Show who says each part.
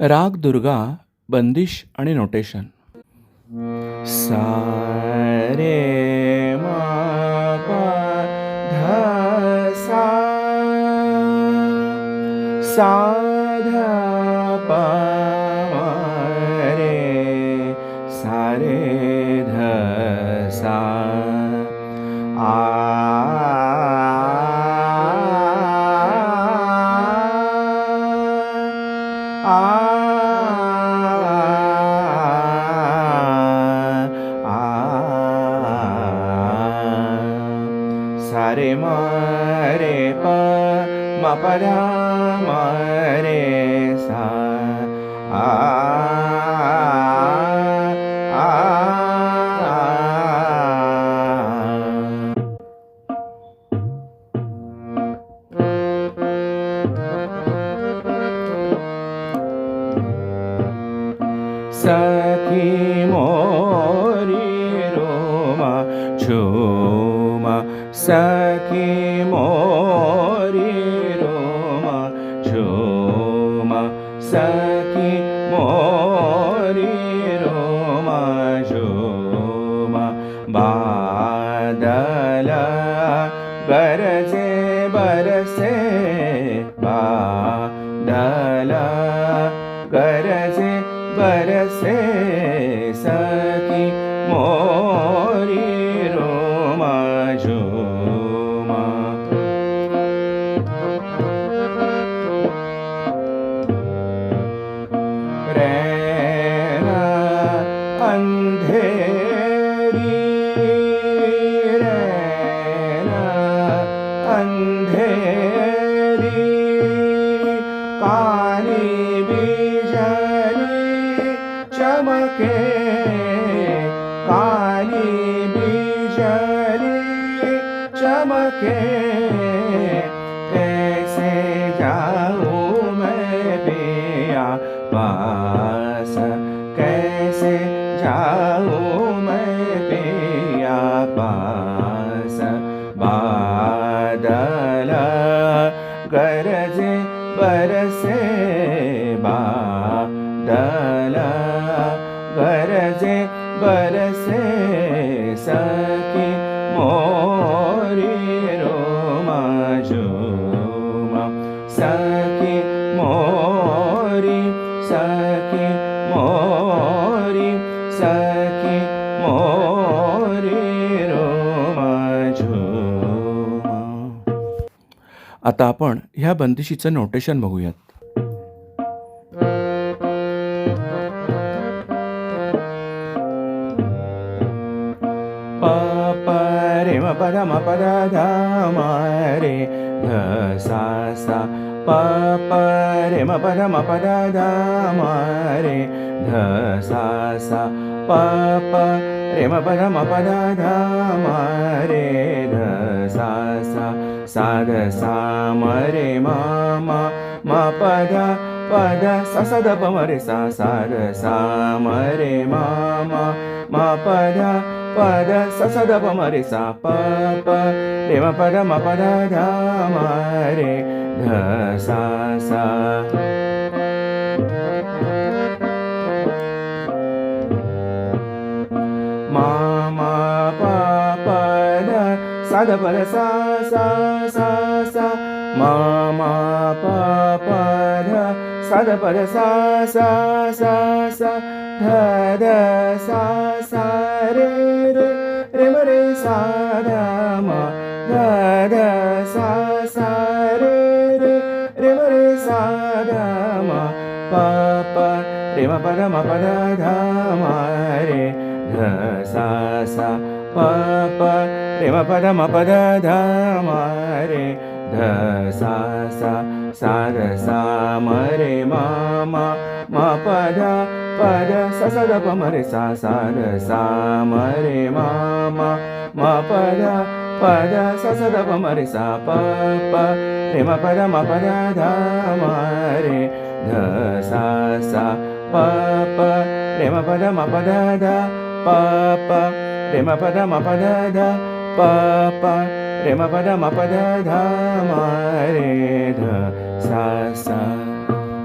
Speaker 1: राग दुर्गा बंदिश आणि नोटेशन सारे साधा पा रे सारे ध सा Are ma pa ma pa da ma re sa a a Sakhi mori roma chori सखी मोरी रोमा झुमा सखी मोरी रोमा झुमा बादल गरजे बरसे चमके काली बिजली चमके जे बरसे सखी मोरी रोमा झुमा सखी मोरी सखी मोरी सखी मोरी रोमा झुमा आता आपण ह्या बंदिशीचं नोटेशन बघूयात. re ma pa da ma pa da da ma re dha sa sa pa pa re ma pa da ma pa da da ma re dha sa sa pa pa re ma pa da ma pa da da ma re dha sa sa sa da sa ma re ma ma ma pa da pa da sa sa da pa ma re sa sa da sa ma re ma ma ma pada pada sa sa da pa ma re sa pa pa re ma pada ma pada da ma re da sa sa sa da pa da sa sa sa sa. Ma ma pa pa da sa da pa da sa sa sa sa. ध सा ध प ध सा सा सा सा ध ध सा सा रे रे रे म रे सा ध म ध ध सा सा रे रे रे म रे सा ध म प प रे म प ध म प ध ध म रे ध सा सा प प रे म प ध म प ध ध म रे ध सा सा सा ध सा म रे म म ma pada pada sa sa da pa ma re sa sa da sa ma ma ma ma pada pada sa sa da pa ma re sa pa pa re ma pada ma pada da ma re da sa sa pa pa re ma pada ma pada da pa pa re ma pada ma pada da pa pa re ma pada ma pada da ma re da sa sa.